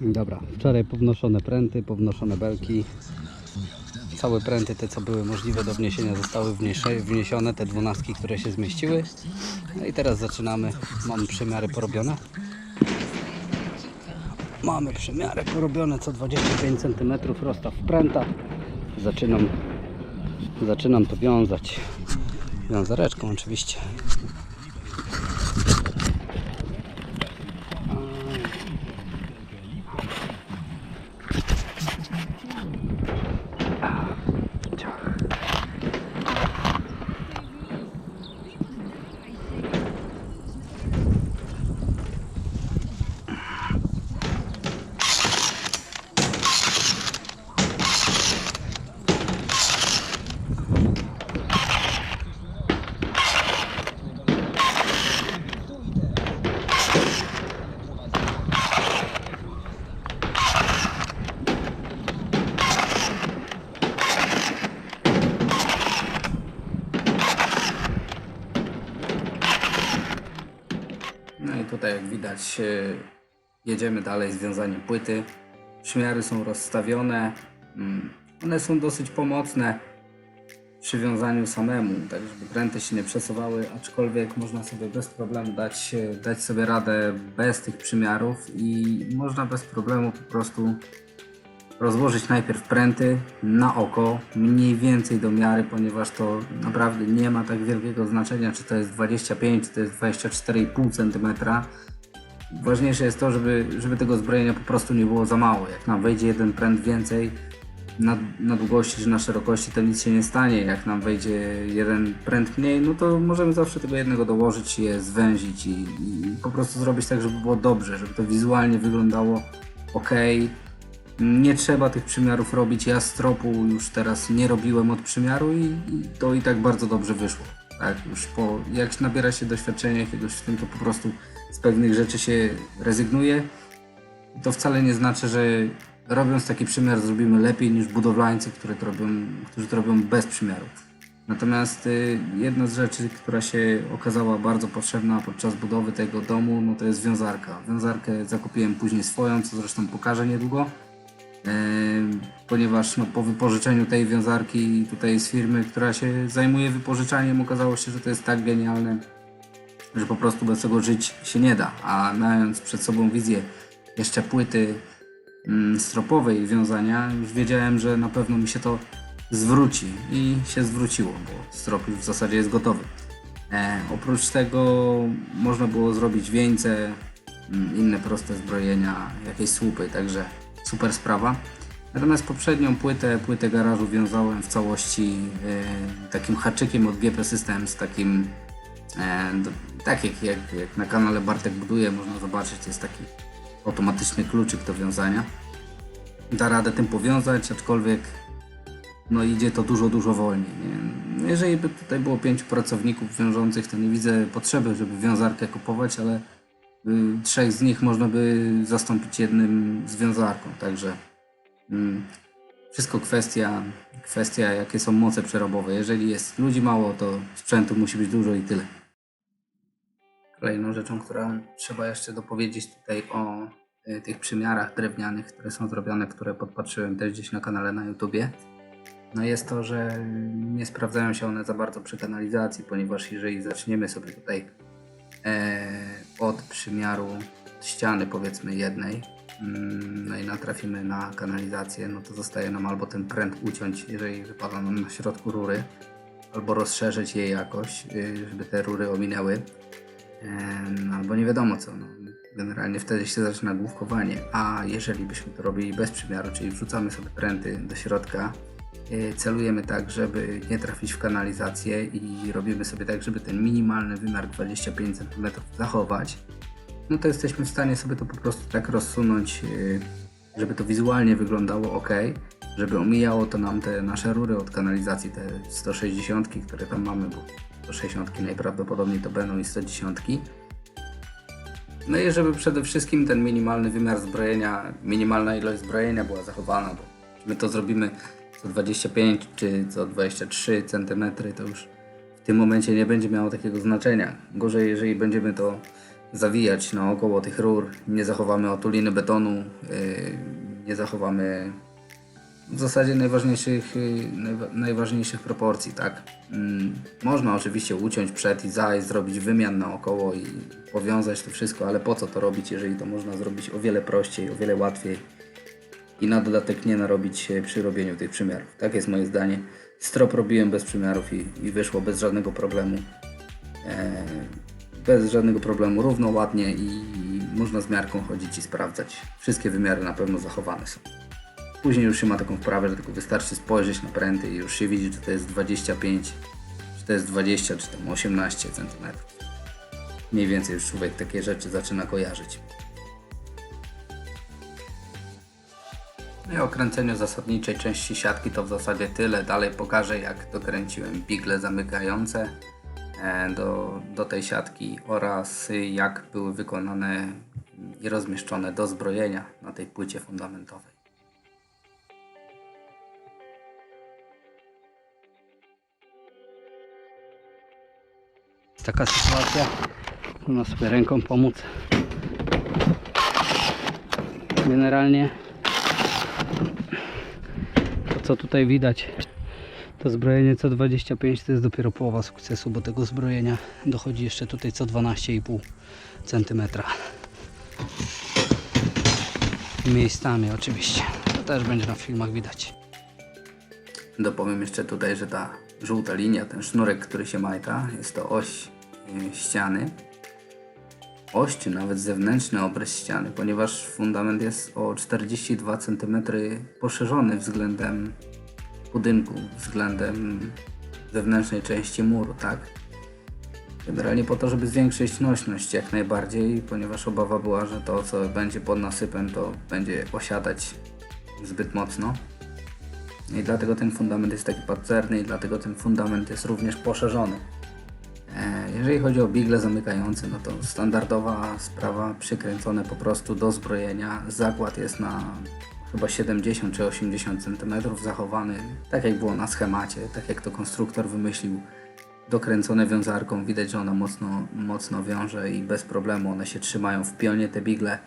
Dobra, wczoraj pownoszone pręty, pownoszone belki. Całe pręty, te co były możliwe do wniesienia, zostały wniesione, te dwunastki, które się zmieściły. No i teraz zaczynamy. Mamy przemiary porobione. Mamy przemiary porobione co 25 cm rozstaw pręta. Zaczynam, zaczynam to wiązać. Wiązareczką oczywiście. No i tutaj jak widać jedziemy dalej z wiązaniem płyty. Przymiary są rozstawione. Mm, One są dosyć pomocne przy wiązaniu samemu, tak żeby pręty się nie przesuwały, aczkolwiek można sobie bez problemu dać, dać sobie radę bez tych przymiarów i można bez problemu po prostu rozłożyć najpierw pręty na oko, mniej więcej do miary, ponieważ to naprawdę nie ma tak wielkiego znaczenia, czy to jest 25, czy to jest 24,5 cm. Ważniejsze jest to, żeby, żeby tego zbrojenia po prostu nie było za mało. Jak nam wejdzie jeden pręt więcej na, na długości czy na szerokości, to nic się nie stanie. Jak nam wejdzie jeden pręt mniej, no to możemy zawsze tego jednego dołożyć, je zwęzić i, i po prostu zrobić tak, żeby było dobrze, żeby to wizualnie wyglądało ok. Nie trzeba tych przymiarów robić. Ja stropu już teraz nie robiłem od przymiaru i, i to i tak bardzo dobrze wyszło. Tak, już po, jak nabiera się doświadczenia jakiegoś w tym, to po prostu z pewnych rzeczy się rezygnuje. To wcale nie znaczy, że robiąc taki przymiar zrobimy lepiej niż budowlańcy, które to robią, którzy to robią bez przymiaru. Natomiast y, jedna z rzeczy, która się okazała bardzo potrzebna podczas budowy tego domu, no to jest wiązarka. Wiązarkę zakupiłem później swoją, co zresztą pokażę niedługo. Em, ponieważ no, po wypożyczeniu tej wiązarki tutaj z firmy, która się zajmuje wypożyczaniem, okazało się, że to jest tak genialne, że po prostu bez tego żyć się nie da. A mając przed sobą wizję jeszcze płyty mm, stropowej wiązania, już wiedziałem, że na pewno mi się to zwróci i się zwróciło, bo strop już w zasadzie jest gotowy. E, oprócz tego można było zrobić wieńce, mm, inne proste zbrojenia, jakieś słupy, także super sprawa. Natomiast poprzednią płytę, płytę garażu wiązałem w całości e, takim haczykiem od GP Systems, takim e, do, tak jak, jak, jak na kanale Bartek buduje, można zobaczyć, jest taki automatyczny kluczyk do wiązania. Da radę tym powiązać, aczkolwiek no idzie to dużo, dużo wolniej. Nie? No Jeżeli by tutaj było pięciu pracowników wiążących, to nie widzę potrzeby, żeby wiązarkę kupować, ale trzech z nich można by zastąpić jednym z wiązarką. Także mm, wszystko kwestia, kwestia, jakie są moce przerobowe. Jeżeli jest ludzi mało, to sprzętu musi być dużo i tyle. Kolejną rzeczą, którą trzeba jeszcze dopowiedzieć tutaj o y, tych przymiarach drewnianych, które są zrobione, które podpatrzyłem też gdzieś na kanale na YouTubie. No jest to, że nie sprawdzają się one za bardzo przy kanalizacji, ponieważ jeżeli zaczniemy sobie tutaj e, od przymiaru ściany powiedzmy jednej, mm, no i natrafimy na kanalizację, no to zostaje nam albo ten pręt uciąć, jeżeli wypada nam na środku rury, albo rozszerzyć je jakoś, y, żeby te rury ominęły, albo nie wiadomo co. No. Generalnie wtedy się zaczyna główkowanie, a jeżeli byśmy to robili bez przymiaru, czyli wrzucamy sobie pręty do środka, celujemy tak, żeby nie trafić w kanalizację i robimy sobie tak, żeby ten minimalny wymiar 25 cm zachować, no to jesteśmy w stanie sobie to po prostu tak rozsunąć, y, żeby to wizualnie wyglądało ok, żeby omijało to nam te nasze rury od kanalizacji, te 160, które tam mamy, bo 160 najprawdopodobniej to będą i 110. No i żeby przede wszystkim ten minimalny wymiar zbrojenia, minimalna ilość zbrojenia była zachowana, bo my to zrobimy co 25 czy co 23 cm, to już w tym momencie nie będzie miało takiego znaczenia. Gorzej, jeżeli będziemy to zawijać naokoło tych rur, nie zachowamy otuliny betonu, yy, nie zachowamy w zasadzie najważniejszych, yy, najwa- najważniejszych proporcji, tak? Mm, Można oczywiście uciąć przed i za i zrobić wymian naokoło i powiązać to wszystko, ale po co to robić, jeżeli to można zrobić o wiele prościej, o wiele łatwiej i na dodatek nie narobić się przy robieniu tych przymiarów. Tak jest moje zdanie. Strop robiłem bez przymiarów i, i wyszło bez żadnego problemu. E, bez żadnego problemu, równo, ładnie i można z miarką chodzić i sprawdzać. Wszystkie wymiary na pewno zachowane są. Później już się ma taką wprawę, że tylko wystarczy spojrzeć na pręty i już się widzi, czy to jest 25, czy to jest 20, czy tam 18 cm. Mniej więcej już człowiek takie rzeczy zaczyna kojarzyć. No i o kręceniu zasadniczej części siatki to w zasadzie tyle. Dalej pokażę jak dokręciłem bigle zamykające e, do, do tej siatki oraz jak były wykonane i rozmieszczone do zbrojenia na tej płycie fundamentowej. Jest taka sytuacja, można sobie ręką pomóc. Generalnie to co tutaj widać, to zbrojenie co 25 to jest dopiero połowa sukcesu, bo tego zbrojenia dochodzi jeszcze tutaj co 12,5 cm. Miejscami oczywiście. To też będzie na filmach widać. Dopowiem jeszcze tutaj, że ta żółta linia, ten sznurek, który się majta, jest to oś y, ściany. Oś, czy nawet zewnętrzny obrys ściany, ponieważ fundament jest o 42 cm poszerzony względem budynku, względem zewnętrznej części muru, tak? Generalnie po to, żeby zwiększyć nośność jak najbardziej, ponieważ obawa była, że to co będzie pod nasypem to będzie osiadać zbyt mocno. I dlatego ten fundament jest taki pancerny i dlatego ten fundament jest również poszerzony. Jeżeli chodzi o bigle zamykające, no to standardowa sprawa, przykręcone po prostu do zbrojenia. Zakład jest na chyba 70 czy 80 cm zachowany, tak jak było na schemacie, tak jak to konstruktor wymyślił. Dokręcone wiązarką, widać, że ona mocno, mocno wiąże i bez problemu one się trzymają w pionie te bigle.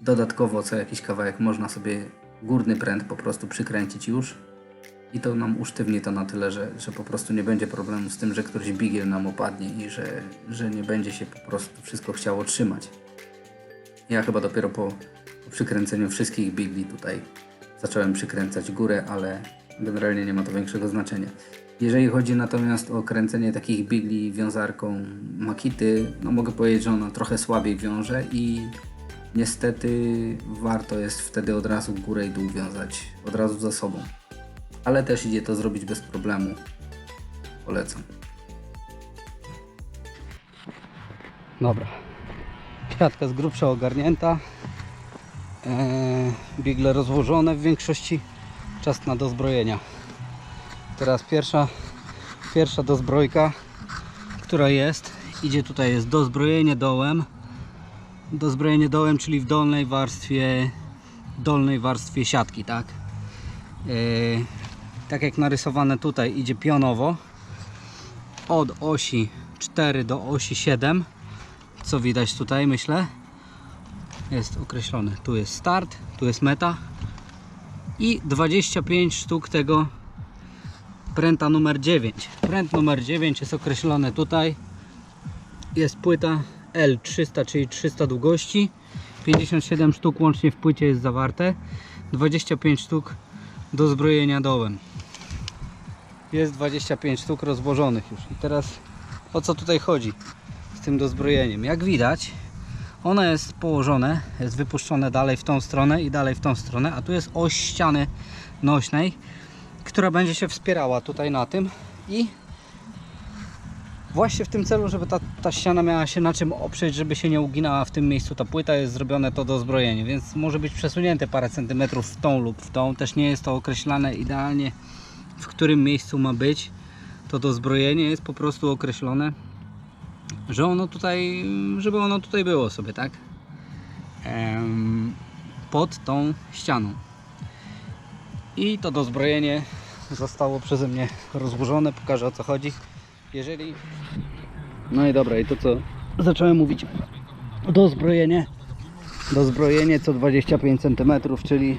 Dodatkowo co jakiś kawałek można sobie górny pręt po prostu przykręcić już i to nam usztywni to na tyle, że, że po prostu nie będzie problemu z tym, że któryś bigiel nam opadnie i że, że nie będzie się po prostu wszystko chciało trzymać. Ja chyba dopiero po, po przykręceniu wszystkich bigli tutaj zacząłem przykręcać górę, ale generalnie nie ma to większego znaczenia. Jeżeli chodzi natomiast o kręcenie takich bigli wiązarką Makity, no mogę powiedzieć, że ona trochę słabiej wiąże i niestety warto jest wtedy od razu górę i dół wiązać, od razu za sobą ale też idzie to zrobić bez problemu. Polecam. Dobra. Siatka z grubsza ogarnięta. Eee, bigle rozłożone w większości. Czas na dozbrojenia. Teraz pierwsza, pierwsza dozbrojka, która jest. Idzie tutaj jest dozbrojenie dołem. Dozbrojenie dołem, czyli w dolnej warstwie dolnej warstwie siatki, tak? Eee, tak jak narysowane tutaj idzie pionowo od osi 4 do osi 7 co widać tutaj myślę? Jest określone tu jest start, tu jest meta i 25 sztuk tego pręta numer 9 pręt numer 9 jest określony tutaj. Jest płyta L300 czyli 300 długości. 57 sztuk łącznie w płycie jest zawarte. 25 sztuk do zbrojenia dołem jest 25 sztuk rozłożonych już. I teraz o co tutaj chodzi z tym dozbrojeniem? Jak widać ono jest położone jest wypuszczone dalej w tą stronę i dalej w tą stronę a tu jest oś ściany nośnej która będzie się wspierała tutaj na tym i właśnie w tym celu, żeby ta, ta ściana miała się na czym oprzeć, żeby się nie uginała w tym miejscu. Ta płyta, jest zrobione to dozbrojenie, więc może być przesunięte parę centymetrów w tą lub w tą. Też nie jest to określane idealnie, w którym miejscu ma być. To dozbrojenie jest po prostu określone, że ono tutaj, żeby ono tutaj było sobie, tak? Pod tą ścianą. I to dozbrojenie zostało przeze mnie rozłożone. Pokażę o co chodzi. Jeżeli. No i dobra, i to co zacząłem mówić. dozbrojenie. Dozbrojenie co 25 cm, czyli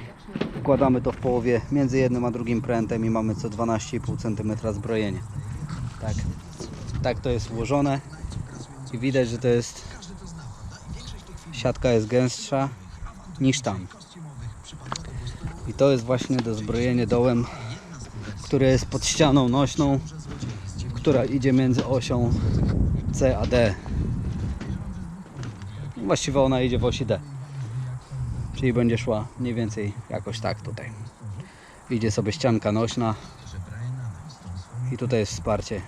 wkładamy to w połowie między jednym a drugim prętem i mamy co 12,5 cm zbrojenie. Tak. tak to jest ułożone i widać, że to jest siatka jest gęstsza niż tam. I to jest właśnie dozbrojenie dołem, które jest pod ścianą nośną, która idzie między osią C a D. Właściwie ona idzie w osi D. Czyli będzie szła mniej więcej jakoś tak tutaj. Idzie sobie ścianka nośna i tutaj jest wsparcie.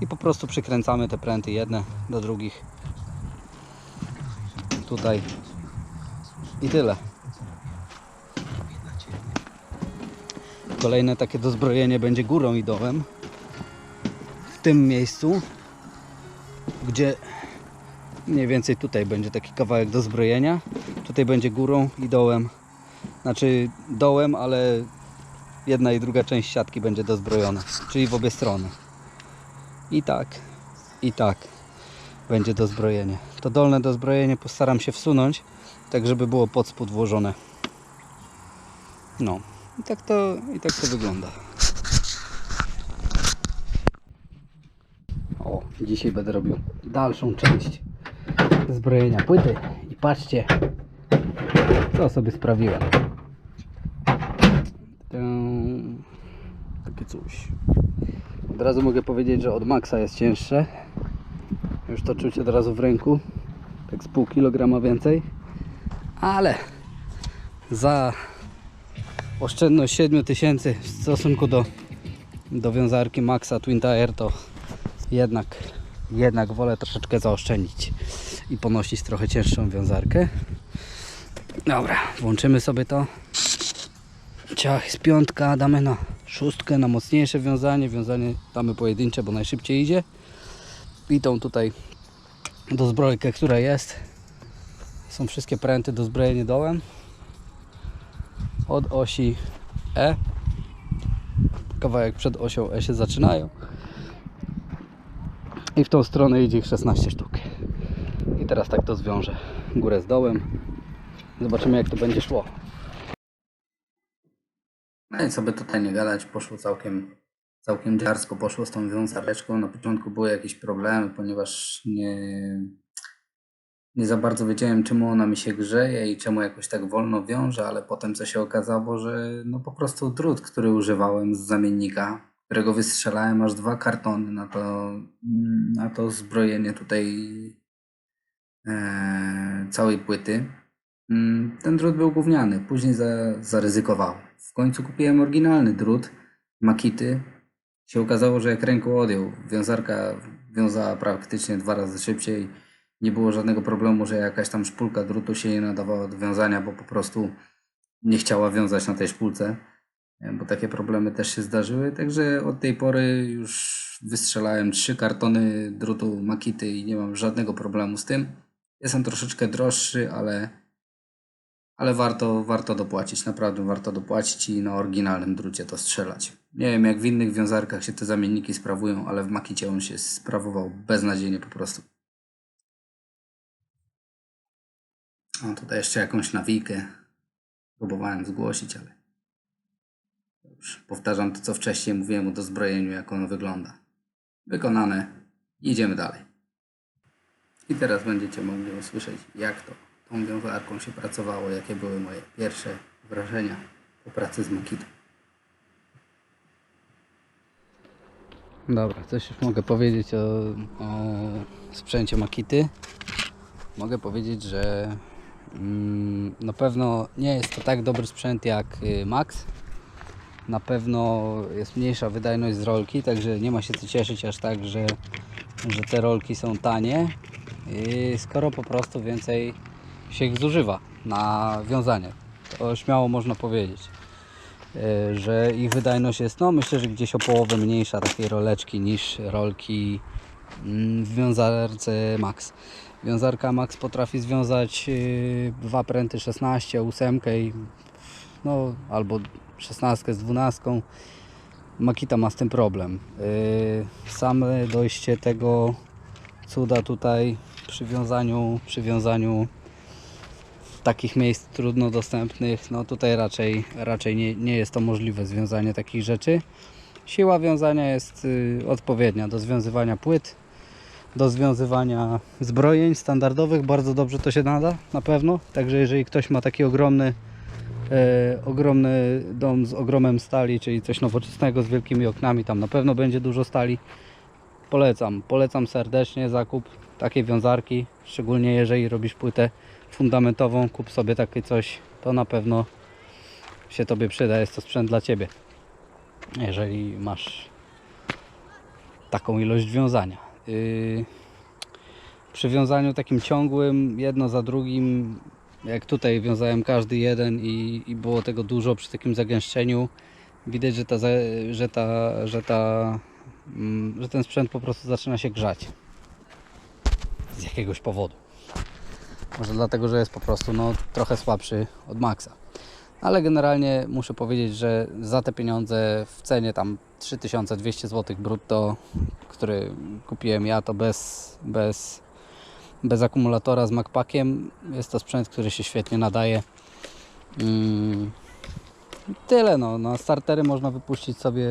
I po prostu przykręcamy te pręty jedne do drugich. Tutaj. I tyle. Kolejne takie dozbrojenie będzie górą i dołem. W tym miejscu, gdzie mniej więcej tutaj będzie taki kawałek do zbrojenia. Tutaj będzie górą i dołem. Znaczy dołem, ale jedna i druga część siatki będzie dozbrojona, czyli w obie strony. I tak, i tak będzie dozbrojenie. To dolne dozbrojenie postaram się wsunąć, tak żeby było pod spód włożone. No, i tak to, i tak to wygląda. O, dzisiaj będę robił dalszą część zbrojenia płyty i patrzcie co sobie sprawiłem? Takie coś. Od razu mogę powiedzieć, że od Maxa jest cięższe. Już to czuć od razu w ręku. Tak z pół kilograma więcej. Ale za oszczędność 7000 w stosunku do, do wiązarki Maxa Twin Tire to jednak, jednak wolę troszeczkę zaoszczędzić i ponosić trochę cięższą wiązarkę. Dobra, włączymy sobie to. Ciach jest piątka, damy na szóstkę, na mocniejsze wiązanie. Wiązanie damy pojedyncze, bo najszybciej idzie. I tą tutaj dozbrojkę, która jest. Są wszystkie pręty do zbrojenia dołem. Od osi E. Kawałek przed osią E się zaczynają. I w tą stronę idzie ich 16 sztuk. I teraz tak to zwiążę. Górę z dołem. Zobaczymy jak to będzie szło. No i co by tutaj nie gadać, poszło całkiem, całkiem dziarsko, poszło z tą wiązareczką. Na początku były jakieś problemy, ponieważ nie, nie za bardzo wiedziałem, czemu ona mi się grzeje i czemu jakoś tak wolno wiąże, ale potem co się okazało, że no po prostu drut, który używałem z zamiennika, którego wystrzelałem aż dwa kartony na to, na to zbrojenie tutaj e, całej płyty. Mm, Ten drut był gówniany, później za, zaryzykowałem. W końcu kupiłem oryginalny drut, Makity. Się okazało, że jak ręką odjął, wiązarka wiązała praktycznie dwa razy szybciej. Nie było żadnego problemu, że jakaś tam szpulka drutu się nie nadawała do wiązania, bo po prostu nie chciała wiązać na tej szpulce, e, bo takie problemy też się zdarzyły. Także od tej pory już wystrzelałem trzy kartony drutu Makity i nie mam żadnego problemu z tym. Jest on troszeczkę droższy, ale ale warto, warto dopłacić, naprawdę warto dopłacić i na oryginalnym drucie to strzelać. Nie wiem jak w innych wiązarkach się te zamienniki sprawują, ale w Makicie on się sprawował beznadziejnie po prostu. O, tutaj jeszcze jakąś nawijkę próbowałem zgłosić, ale już powtarzam to, co wcześniej mówiłem o dozbrojeniu, jak ono wygląda. Wykonane. Idziemy dalej. I teraz będziecie mogli usłyszeć, jak to tą wiązarką się pracowało, jakie były moje pierwsze wrażenia po pracy z Makitą. Dobra, coś już mogę powiedzieć o, o sprzęcie Makity. Mogę powiedzieć, że mm, na pewno nie jest to tak dobry sprzęt jak y, Max. Na pewno jest mniejsza wydajność z rolki, także nie ma się co cieszyć aż tak, że, że te rolki są tanie. I skoro po prostu więcej się ich zużywa na wiązanie. To śmiało można powiedzieć. E, że ich wydajność jest, no myślę, że gdzieś o połowę mniejsza takiej roleczki niż rolki mm, w wiązarce Max. Wiązarka Max potrafi związać yy, dwa pręty 16, ósemkę i no albo 16 z 12. Makita ma z tym problem. Yy, same dojście tego cuda tutaj przy wiązaniu, przy wiązaniu takich miejsc trudno dostępnych, no tutaj raczej, raczej nie, nie jest to możliwe związanie takich rzeczy. Siła wiązania jest y, odpowiednia do związywania płyt, do związywania zbrojeń standardowych. Bardzo dobrze to się nada, na pewno. Także jeżeli ktoś ma taki ogromny, e, ogromny dom z ogromem stali, czyli coś nowoczesnego z wielkimi oknami, tam na pewno będzie dużo stali. Polecam, polecam serdecznie zakup takiej wiązarki, szczególnie jeżeli robisz płytę fundamentową, kup sobie takie coś, to na pewno się Tobie przyda, jest to sprzęt dla Ciebie, jeżeli masz taką ilość wiązania. Yy, przy wiązaniu takim ciągłym, jedno za drugim, jak tutaj wiązałem każdy jeden i, i było tego dużo przy takim zagęszczeniu, widać, że, ta, że, ta, że, ta, mm, że ten sprzęt po prostu zaczyna się grzać z jakiegoś powodu. Może dlatego, że jest po prostu no, trochę słabszy od Maxa. Ale generalnie muszę powiedzieć, że za te pieniądze w cenie tam 3200 zł brutto, który kupiłem ja, to bez, bez, bez akumulatora z MacPackiem, jest to sprzęt, który się świetnie nadaje. Mm, tyle no, na startery można wypuścić sobie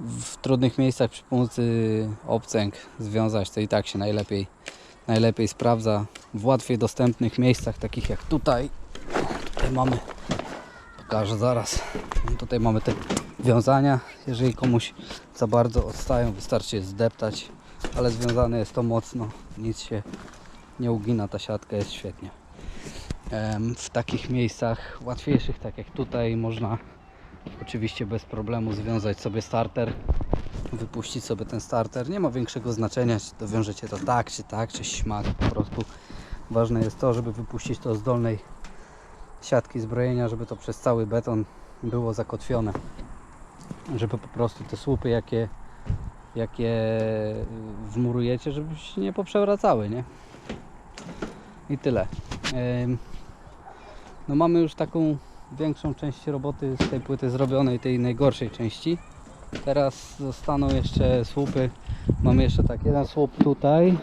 w trudnych miejscach przy pomocy obcęg, związać to i tak się najlepiej najlepiej sprawdza w łatwiej dostępnych miejscach, takich jak tutaj. Tutaj mamy, pokażę zaraz. No, Tutaj mamy te wiązania. Jeżeli komuś za bardzo odstają, wystarczy je zdeptać, ale związane jest to mocno, nic się nie ugina, ta siatka jest świetnie. W takich miejscach łatwiejszych, tak jak tutaj, można oczywiście bez problemu związać sobie starter wypuścić sobie ten starter. Nie ma większego znaczenia, czy dowiążecie to tak, czy tak, czy śmak. Po prostu ważne jest to, żeby wypuścić to z dolnej siatki zbrojenia, żeby to przez cały beton było zakotwione. Żeby po prostu te słupy, jakie, jakie wmurujecie, żeby się nie poprzewracały, nie? I tyle. No mamy już taką większą część roboty z tej płyty zrobionej, tej najgorszej części. Teraz zostaną jeszcze słupy. Mamy jeszcze tak, jeden słup tutaj.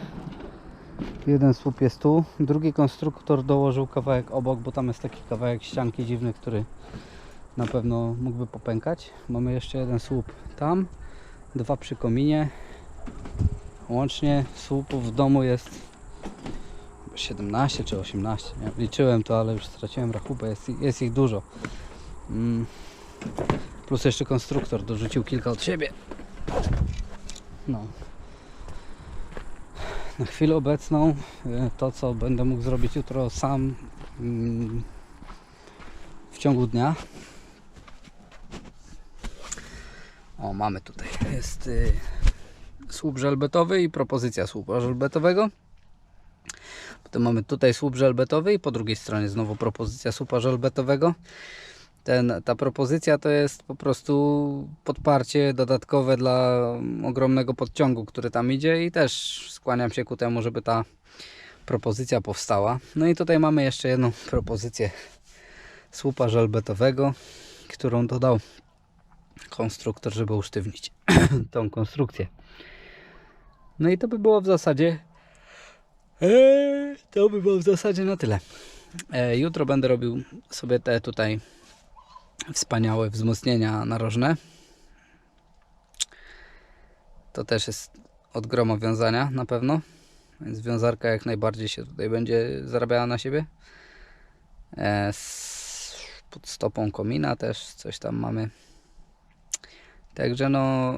Jeden słup jest tu. Drugi konstruktor dołożył kawałek obok, bo tam jest taki kawałek ścianki dziwny, który na pewno mógłby popękać. Mamy jeszcze jeden słup tam. Dwa przy kominie. Łącznie słupów w domu jest 17 czy 18. Nie? Liczyłem to, ale już straciłem rachubę. Jest, jest ich dużo. Mm. Plus jeszcze konstruktor dorzucił kilka od siebie. No. Na chwilę obecną e, to co będę mógł zrobić jutro sam mm, w ciągu dnia. O, mamy tutaj. Jest y, słup żelbetowy i propozycja słupa żelbetowego. Potem mamy tutaj słup żelbetowy i po drugiej stronie znowu propozycja słupa żelbetowego ten, ta propozycja to jest po prostu podparcie dodatkowe dla ogromnego podciągu, który tam idzie i też skłaniam się ku temu, żeby ta propozycja powstała. No i tutaj mamy jeszcze jedną propozycję słupa żelbetowego, którą dodał konstruktor, żeby usztywnić tą konstrukcję. No i to by było w zasadzie eee, to by było w zasadzie na tyle. E, jutro będę robił sobie te tutaj wspaniałe wzmocnienia narożne. To też jest od groma wiązania na pewno. Więc wiązarka jak najbardziej się tutaj będzie zarabiała na siebie. E, pod stopą komina też coś tam mamy. Także no,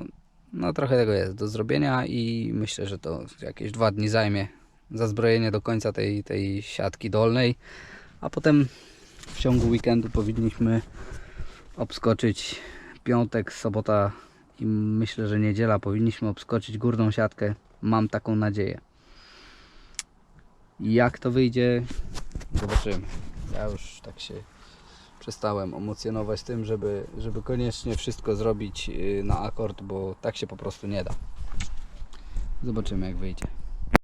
no trochę tego jest do zrobienia i myślę, że to jakieś dwa dni zajmie zazbrojenie do końca tej, tej siatki dolnej. A potem w ciągu weekendu powinniśmy obskoczyć piątek, sobota i myślę, że niedziela powinniśmy obskoczyć górną siatkę. Mam taką nadzieję. Jak to wyjdzie, zobaczymy. Ja już tak się przestałem emocjonować tym, żeby, żeby koniecznie wszystko zrobić yy, na akord, bo tak się po prostu nie da. Zobaczymy jak wyjdzie.